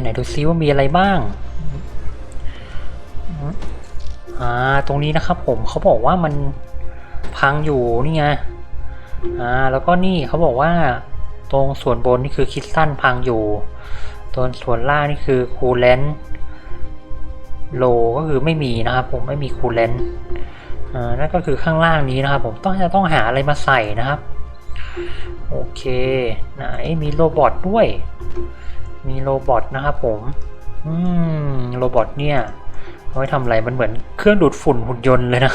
ไหนดูซิว่ามีอะไรบ้างอ่าตรงนี้นะครับผมเขาบอกว่ามันพังอยู่นี่ไงอ่าแล้วก็นี่เขาบอกว่าตรงส่วนบนนี่คือคิดสั้นพังอยู่ตรงส่วนล่างนี่คือคูลเลนโลก็คือไม่มีนะครับผมไม่มีคูลเลนอ่านั่นก็คือข้างล่างนี้นะครับผมต้องจะต้องหาอะไรมาใส่นะครับโอเคไหนมีโรบอทด้วย มีโรบอทนะครับผม อืม โรบอทเนี่ยเอาไว้ทำอะไร มันเหมือนเครื่องดูดฝุ่นหุ่นยนต์เลยนะ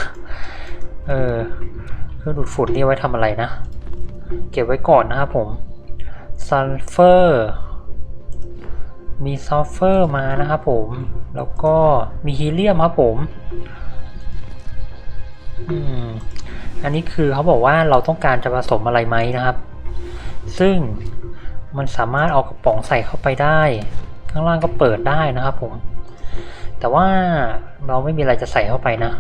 เออ เครื่องดูดฝุ่นนี่ไว้ทำอะไรนะ เก็บไว้ก่อนนะครับผม ซัลเฟอร์ มีซัลเฟอร์มานะครับผม แล้วก็มีฮีเลียมครับผม อืม อันนี้คือเขาบอกว่าเราต้องการจะผสมอะไรไหมนะครับ ซึ่ง มันสามารถเอากระป๋องใส่เข้าไปได้ ข้างล่างก็เปิดได้นะครับผม แต่ว่าเราไม่มีอะไรจะใส่เข้าไปนะ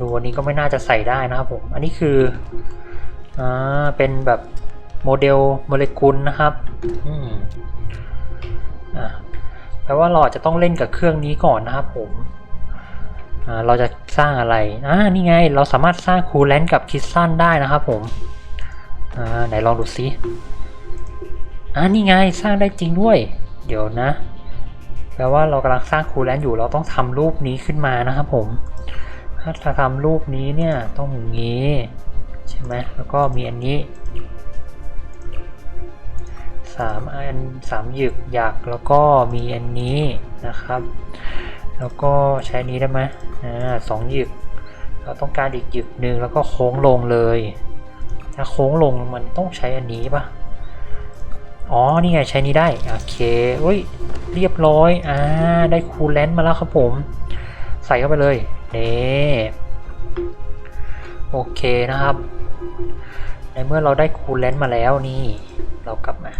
ดูอันนี้ก็ไม่น่าจะใส่ได้นะครับผม อันนี้คืออ่าเป็นแบบโมเดลโมเลกุลนะครับอืมอ่าแปลว่าเราจะต้องเล่นกับเครื่องนี้ก่อนนะครับผมอ่าเราจะสร้างอะไรอ่านี่ไง เราสามารถสร้างคูลเลนกับคิดสั้นได้นะครับผมอ่าไหนลองดูซิ อ่านี่ไงสร้างได้จริงด้วย เดี๋ยวนะแปลว่าเรากำลังสร้างคูลเลนอยู่เราต้องทำรูปนี้ขึ้นมานะครับผม ถ้าจะทำรูปนี้เนี่ยต้องอย่างนี้ใช่ไหมแล้วก็มีอันนี้สามอันสามหยึกหยักแล้วก็มีอันนี้นะครับ แล้วก็ใช้นี้ได้ไหมอ่าสองหยึก เราต้องการอีกหยึกหนึ่งแล้วก็โค้งลงเลยถ้าโค้งลงมันต้องใช้อันนี้ปะ อ๋อ นี่ไงใช้นี้ได้ โอเคอุ้ย เรียบร้อย อ่า ได้คูลเลนต์มาแล้วครับผม ใส่เข้าไปเลยนี่โอเคนะครับ ในเมื่อเราได้คูลเลนต์มาแล้วนี่ เรากลับมา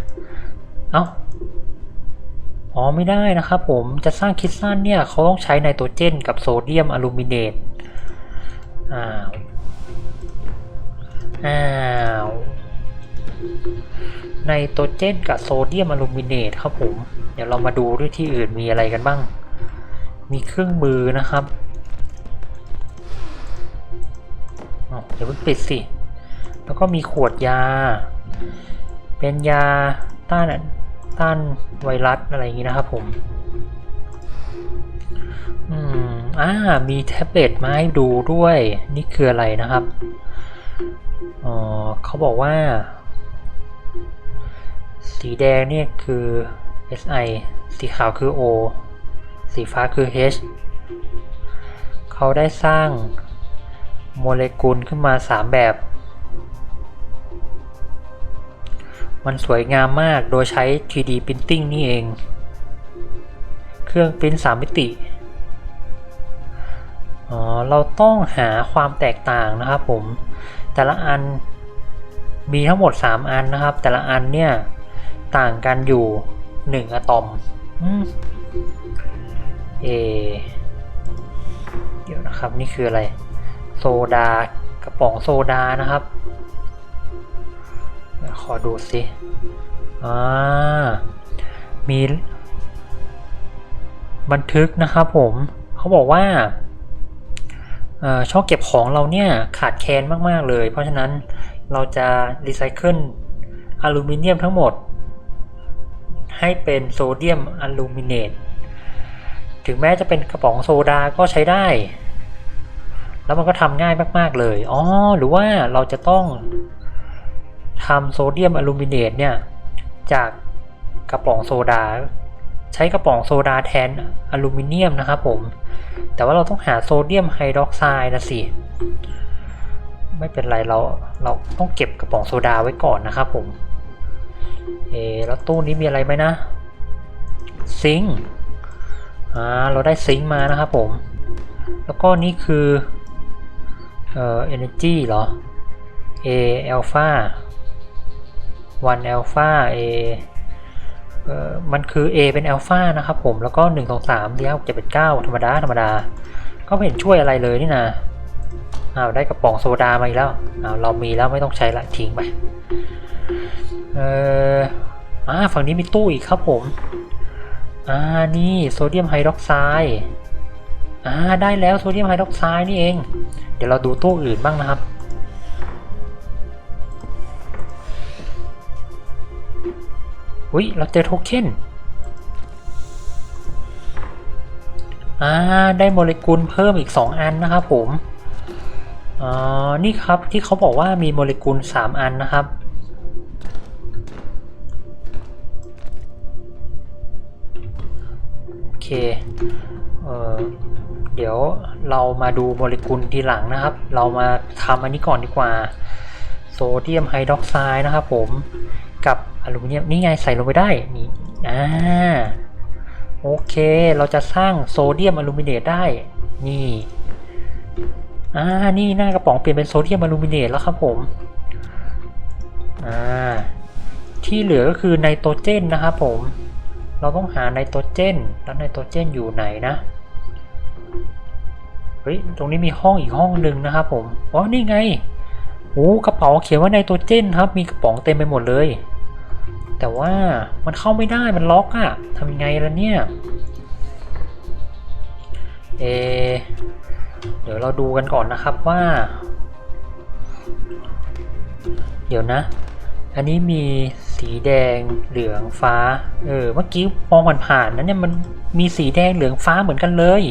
เอ้า อ๋อ ไม่ได้นะครับผม จะสร้างคิดสั้นเนี่ยเขาต้องใช้ไนโตรเจนกับโซเดียมอลูมิเนต อ้าว อ้าว ไนโตรเจนกับโซเดียมอลูมิเนตครับผม เดี๋ยวเรามาดูด้วยที่อื่นมีอะไรกันบ้าง มีเครื่องมือนะครับอ้าวเดี๋ยวเพิ่งปิดสิ แล้วก็มีขวดยา เป็นยาต้านต้านไวรัสอะไรอย่างนี้นะครับผม อืม อ่า มีแท็บเล็ตมาให้ดูด้วย นี่คืออะไรนะครับ อ๋อเขาบอกว่า สีแดงเนี่ยคือ SI สีขาวคือ O สีฟ้าคือ H เขาได้สร้างโมเลกุลขึ้นมา 3 แบบ มันสวยงามมากโดยใช้ 3D Printing นี่เอง เครื่องปริ้น3มิติ อ๋อ เราต้องหาความแตกต่างนะครับผม แต่ละอันมีทั้งหมด 3 อันนะครับ แต่ละอันเนี่ย ต่างกันอยู่1อะตอมอมเอเดี๋ยวนะครับนี่คืออะไร โซดากระป๋องโซดานะครับ ขอดูสิอ่ามีบันทึกนะครับผมเขาบอกว่าเอ่อช่องเก็บของเราเนี่ยขาดแคลนมาก ๆ เลย เพราะฉะนั้นเราจะรีไซเคิลอลูมิเนียมทั้งหมด ให้เป็นโซเดียมอลูมิเนตถึงแม้จะเป็นกระป๋องโซดาก็ใช้ได้ แล้วมันก็ทำง่ายมาก ๆ เลย อ๋อ หรือว่าเราจะต้องทำโซเดียมอลูมิเนตเนี่ย จากกระป๋องโซดา ใช้กระป๋องโซดาแทนอลูมิเนียมนะครับผม แต่ว่าเราต้องหาโซเดียมไฮดรอกไซด์นะสิ ไม่เป็นไรเราเราต้องเก็บกระป๋องโซดาไว้ก่อนนะครับผม เออแล้วตู้นี้มีอะไรไหมนะ ซิงอ่า เราได้ซิงมานะครับผม แล้วก็นี่คือ เอ่อ energy เหรอ A alpha 1 alpha A เอ่อ มันคือ A เป็น alpha นะครับผม แล้วก็ 1 2 3 4 5 6 7 8 9ธรรมดา ธรรมดา ก็ไม่เห็นช่วยอะไรเลยนี่นะอ้าวได้กระป๋องโซดามาอีกแล้วอ้าวเรามีแล้วไม่ต้องใช้ละทิ้งไป เอ่ออ่าฝั่งนี้มีตู้อีกครับผมอ่านี่โซเดียมไฮดรอกไซด์อ่าได้แล้วโซเดียมไฮดรอกไซด์นี่เอง เดี๋ยวเราดูตู้อื่นบ้างนะครับอุ้ยเราเจอโทเค็นอ่าได้โมเลกุลเพิ่มอีก 2 อันนะครับผมอ่านี่ครับที่เขาบอกว่ามีโมเลกุล 3 อันนะครับ เคเอ่อเดี๋ยวเรามาดูโมเลกุลทีหลังนะครับ เรามาทำอันนี้ก่อนดีกว่า โซเดียมไฮดรอกไซด์นะครับผม กับอลูมิเนียมนี่ไงใส่ลงไปได้ นี่ อ่า โอเค เราจะสร้างโซเดียมอลูมิเนตได้ นี่ อ่า นี่หน้ากระป๋องเปลี่ยนเป็นโซเดียมอลูมิเนตแล้วครับผม อ่า ที่เหลือก็คือไนโตรเจนนะครับผม เราต้องหาไนโตรเจน แล้วไนโตรเจนอยู่ไหนนะ เฮ้ย ตรงนี้มีห้องอีกห้องหนึ่งนะครับผม อ๋อ นี่ไงโอ้กระเป๋าเขียนว่าไนโตรเจนครับ มีกระป๋องเต็มไปหมดเลย แต่ว่ามันเข้าไม่ได้ มันล็อกอะทำยังไงล่ะเนี่ย เอ เดี๋ยวเราดูกันก่อนนะครับว่า เดี๋ยวนะ อันนี้มี สีแดงเหลืองฟ้า เออ เมื่อกี้มองผ่านๆนั้นเนี่ยมันมีสีแดงเหลืองฟ้าเหมือนกันเลย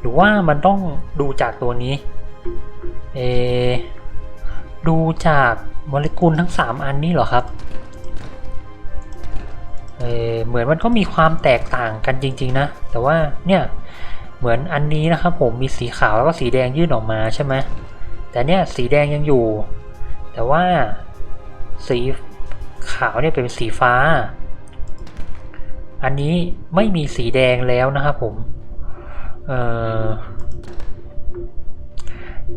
หรือว่ามันต้องดูจากตัวนี้ เอ ดูจากโมเลกุลทั้ง 3 อันนี้เหรอครับ เออเหมือนมันก็มีความแตกต่างกันจริง ๆ นะ แต่ว่าเนี่ยเหมือนอันนี้นะครับผมมีสีขาวแล้วก็สีแดงยื่นออกมาใช่ไหมแต่เนี่ยสีแดงยังอยู่ แต่ว่าสีาวเนี่ยเป็นสีฟ้า อันนี้ไม่มีสีแดงแล้วนะครับผมเอ่อ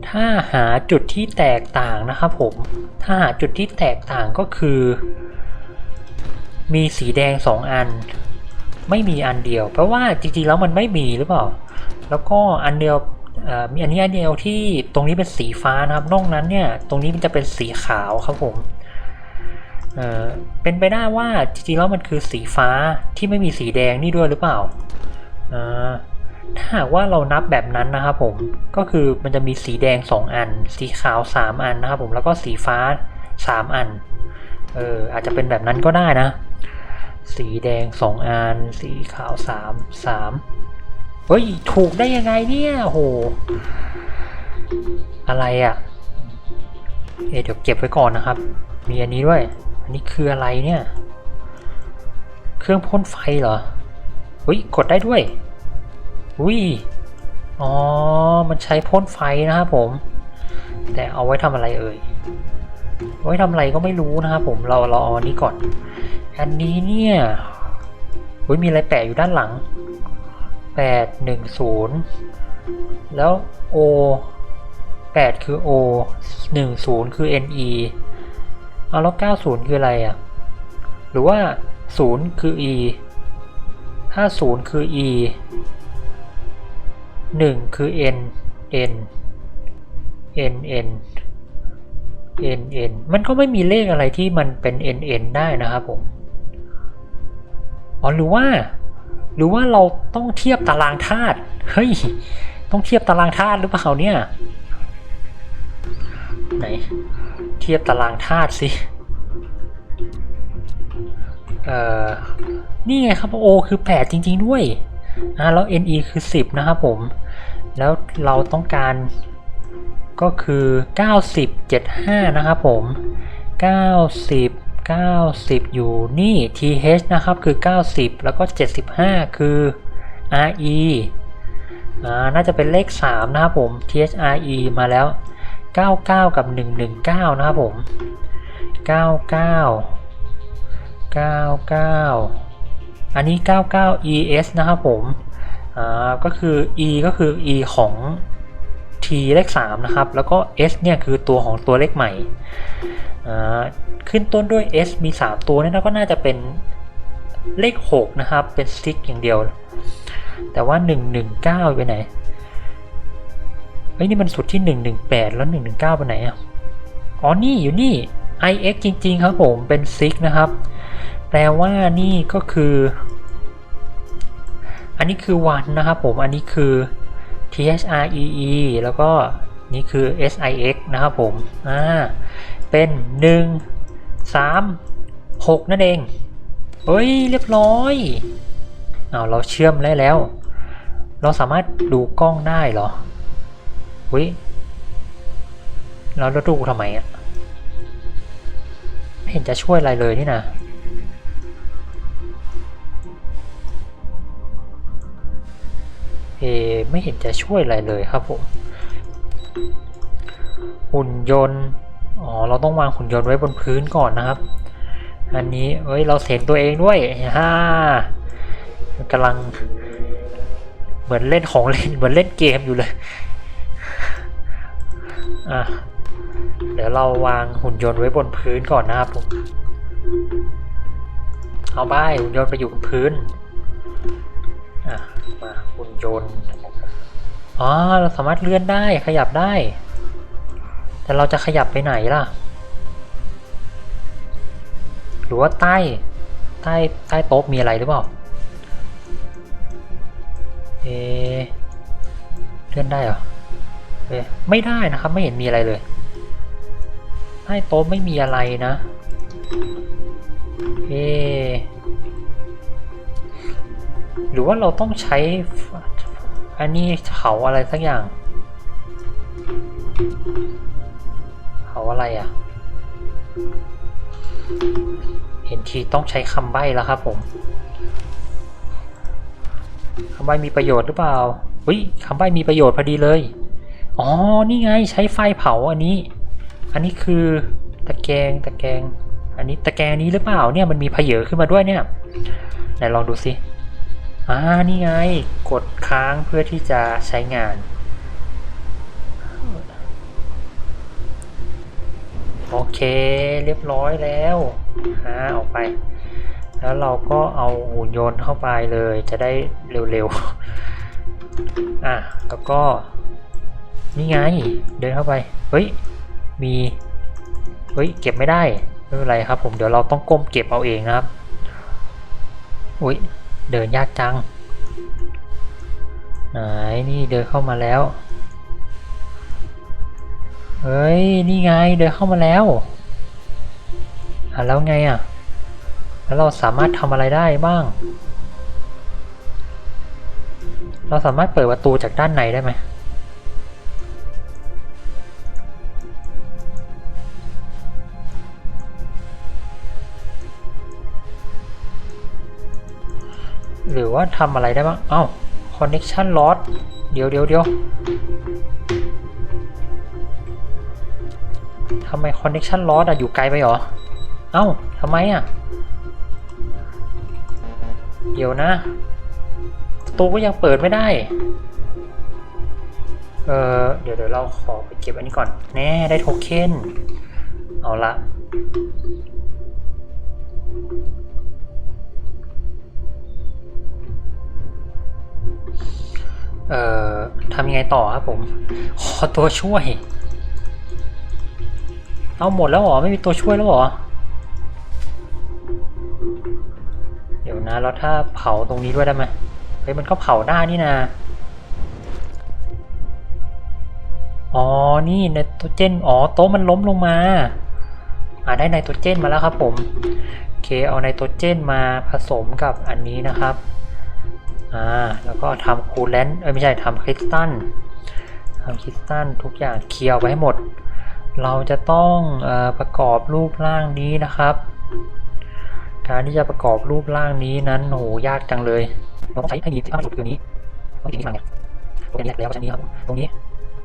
ถ้าหาจุดที่แตกต่างนะครับผม ถ้าหาจุดที่แตกต่างก็คือ มีสีแดงสองอัน ไม่มีอันเดียว เพราะว่าจริงๆแล้วมันไม่มีหรือเปล่า แล้วก็อันเดียวมีอันนี้อันเดียวที่ตรงนี้เป็นสีฟ้านะครับ นอกนั้นเนี่ย ตรงนี้มันจะเป็นสีขาวครับผม เป็นไปได้ว่าจริงๆแล้วมันคือสีฟ้าที่ไม่มีสีแดงนี่ด้วยหรือเปล่า ถ้าหากว่าเรานับแบบนั้นนะครับผม ก็คือมันจะมีสีแดง 2 อัน สีขาว 3 อันนะครับผม แล้วก็สีฟ้า 3 อัน เอออาจจะเป็นแบบนั้นก็ได้นะ สีแดง 2 อัน สีขาว 3 3 เฮ้ย ถูกได้ยังไงเนี่ยโห อะไรอะ่ะเอะเดี๋ยวเก็บไว้ก่อนนะครับ มีอันนี้ด้วย อันนี้คืออะไรเนี่ย เครื่องพ่นไฟเหรอเฮ้ยกดได้ด้วยอุ้ยอ๋อ มันใช้พ่นไฟนะครับผม แต่เอาไว้ทำอะไรเอ่ย ไว้ทำอะไรก็ไม่รู้นะครับผม เราเราเอาอันนี้ก่อน อันนี้เนี่ยอุ้ยมีอะไรแปะอยู่ด้านหลังแปดหนึ่งศูนย์แล้ว O แปดคือ O หนึ่งศูนย์คือ NE เอาแล้วเก้าศูนย์คืออะไรอะ หรือว่าศูนย์คือ E ถ้าศูนย์คือ E หนึ่งคือ n n n n n n มันก็ไม่มีเลขอะไรที่มันเป็น n n ได้นะครับผม อ๋อ หรือว่า หรือว่าเราต้องเทียบตารางธาตุ เฮ้ย ต้องเทียบตารางธาตุหรือเปล่าเนี่ย ไหน เทียบตารางธาตุสิ เอ่อ นี่ไงครับ O คือ 8 จริง ๆ ด้วยอ่าแล้ว NE คือ 10 นะครับผม แล้วเราต้องการก็คือ 90 75 นะครับผม 90 90 อยู่นี่ TH นะครับคือ 90 แล้วก็ 75 คือ RE อ่าน่าจะเป็นเลข 3 นะครับผม THRE มาแล้ว 99 กับ 119 นะครับผม 99 99 อันนี้ 99 ES นะครับผม อ่า ก็คือ E ก็คือ E ของ T เลข 3 นะครับ แล้วก็ S เนี่ยคือตัวของตัวเลขใหม่ อ่า ขึ้นต้นด้วย S มี 3 ตัวนี่ก็น่าจะเป็นเลข 6 นะครับ เป็นซิกอย่างเดียว แต่ว่า 119 ไปไหน เฮ้ยนี่มันสุดที่ 118 แล้ว 119ไปไหนอะ อ๋อ นี่อยู่นี่ IX จริง ๆ ครับผมเป็นซิกนะครับ แปลว่านี่ก็คือ อันนี้คือวันนะครับผม อันนี้คือ T H R E E แล้วก็นี่คือ S I X นะครับผม อ่า เป็น 1 3 6 นั่นเอง เฮ้ย เรียบร้อยเอาเราเชื่อมได้แล้ว เราสามารถดูกล้องได้เหรอ เฮ้ยเราแล้วดูทำไมอะไม่เห็นจะช่วยอะไรเลยนี่นะเอไม่เห็นจะช่วยอะไรเลยครับผมหุ่นยนต์อ๋อเราต้องวางหุ่นยนต์ไว้บนพื้นก่อนนะครับ อันนี้เอ้ยเราเห็นตัวเองด้วยฮ่ากำลังเหมือนเล่นของเล่นเหมือนเล่นเกมอยู่เลย อะ เดี๋ยวเราวางหุ่นยนต์ไว้บนพื้นก่อนนะครับผม เอาไปหุ่นยนต์ไปอยู่บนพื้น อะ มาหุ่นยนต์ อ๋อ เราสามารถเลื่อนได้ขยับได้ แต่เราจะขยับไปไหนล่ะ หรือว่าใต้ใต้ใต้โต๊ะมีอะไรหรือเปล่า เอเลื่อนได้เหรอ ไม่ได้นะครับ ไม่เห็นมีอะไรเลยใต้โต๊ะไม่มีอะไรนะเอหรือว่าเราต้องใช้ อันนี้เขาอะไรสักอย่าง เขาอะไรอะ เห็นทีต้องใช้คำใบ้แล้วครับผมคำใบ้มีประโยชน์หรือเปล่าเฮ้ยคำใบ้มีประโยชน์พอดีเลย อ๋อ นี่ไงใช้ไฟเผาอันนี้ อันนี้คือตะแกรงตะแกรงอันนี้ตะแกรงนี้หรือเปล่าเนี่ยมันมีเพเยอขึ้นมาด้วยเนี่ยไหนลองดูสิอ่านี่ไง กดค้างเพื่อที่จะใช้งาน โอเคเรียบร้อยแล้วอ่าออกไป แล้วเราก็เอาหุ่นยนต์เข้าไปเลยจะได้เร็วๆ อะแล้วก็ นี่ไง เดินเข้าไป เฮ้ย มี เฮ้ย เก็บไม่ได้ ไม่เป็นไรครับผม เดี๋ยวเราต้องก้มเก็บเอาเองนะครับ อุ้ย เดินยากจัง ไหน นี่เดินเข้ามาแล้ว เฮ้ย นี่ไง เดินเข้ามาแล้วอะแล้วไงอะ แล้วเราสามารถทำอะไรได้บ้าง เราสามารถเปิดประตูจากด้านในได้ไหม หรือว่าทำอะไรได้บ้าง เอ้า connection lost เดี๋ยวเดี๋ยวเดี๋ยวทำไม connection lost อะอยู่ไกลไปหรอ เอ้าทำไมอะเดี๋ยวนะประตูก็ยังเปิดไม่ได้ เออเดี๋ยวเดี๋ยวเราขอไปเก็บอันนี้ก่อน แน่ได้โทเค็น เอาละ เอ่อทำยังไงต่อครับผม ขอตัวช่วย เอาหมดแล้วหรอ ไม่มีตัวช่วยแล้วหรอ เดี๋ยวนะ แล้วถ้าเผาตรงนี้ด้วยได้ไหมเฮ้ยมันก็เผาได้นี่นะ อ๋อ นี่ไนโตรเจน อ๋อ โต๊ะมันล้มลงมา อ่าได้ไนโตรเจนมาแล้วครับผม โอเค เอาไนโตรเจนมาผสมกับอันนี้นะครับ อ่าแล้วก็ทำคูลเลนต์เอ้ยไม่ใช่ทำคริสตัลทำคริสตัลทุกอย่างเคลียร์ไว้ให้หมด เราจะต้องอประกอบรูปร่างนี้นะครับ การที่จะประกอบรูปร่างนี้นั้นโหยากจังเลยเราต้องใช้ให้ดีที่มากที่สุดคือนี้ต้องติดนี้มาเนี่ยตรงนี้แล้วชั้นนี้ครับ ตรงนี้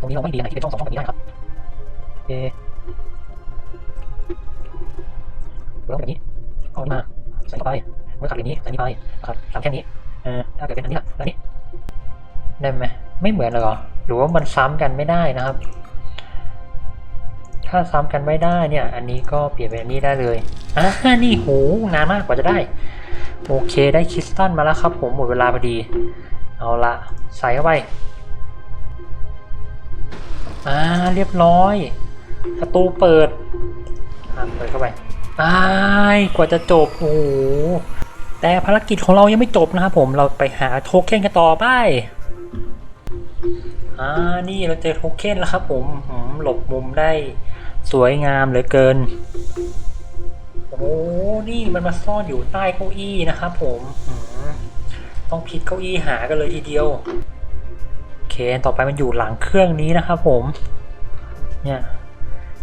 ตรงนี้เราไม่ดีนะที่เป็นช่องสองช่องแบบนี้ได้ครับโอเคเราต้องแบบนี้เอานี่มาใส่เข้าไปเมื่อขัดอย่างนี้ใส่นี้ไปนะครับทำแค่นี้ อถ้าเกิดเป็นอันนี้ล่ะอันนี้ได้ไหมไม่เหมือนเลยหรอ หรือว่ามันซ้ำกันไม่ได้นะครับ ถ้าซ้ำกันไม่ได้เนี่ย อันนี้ก็เปลี่ยนเป็นอันนี้ได้เลยอ่านี่โหนานมากกว่าจะได้ โอเคได้คริสตัลมาแล้วครับ ผมหมดเวลาพอดี เอาละใส่เข้าไปอ่าเรียบร้อย ประตูเปิดอ่าเปิดเข้าไปอ้ายกว่าจะจบโอ้โห แต่ภารกิจของเรายังไม่จบนะครับผมเราไปหาโทเค็นกันต่อไปอ่านี่เราเจอโทเค็นแล้วครับผมหลบมุมได้สวยงามเหลือเกิน โอ้นี่มันมาซ่อนอยู่ใต้เก้าอี้นะครับผมต้องพลิกเก้าอี้หากันเลยทีเดียวโอเคต่อไปมันอยู่หลังเครื่องนี้นะครับผมเนี่ย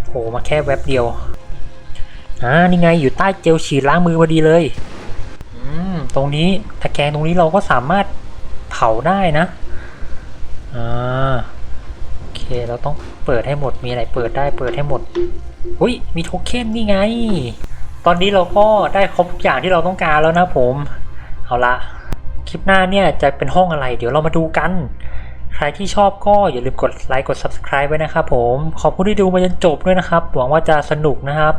โผล่มาแค่แว็บเดียวอ่านี่ไงอยู่ใต้เจลฉีดล้างมือพอดีเลย ตรงนี้ตะแกรงตรงนี้เราก็สามารถเผาได้นะอ่าโอเคเราต้องเปิดให้หมดมีอะไรเปิดได้เปิดให้หมดอุ้ยมีโทเค็นนี่ไง ตอนนี้เราก็ได้ครบทุกอย่างที่เราต้องการแล้วนะผมเอาละคลิปหน้าเนี่ยจะเป็นห้องอะไร เดี๋ยวเรามาดูกัน ใครที่ชอบก็อย่าลืมกดไลค์กด Subscribe ไว้นะครับผมขอบคุณที่ดูมาจนจบด้วยนะครับ หวังว่าจะสนุกนะครับ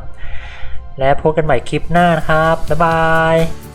และพบกันใหม่คลิปหน้านะครับบ๊ายบาย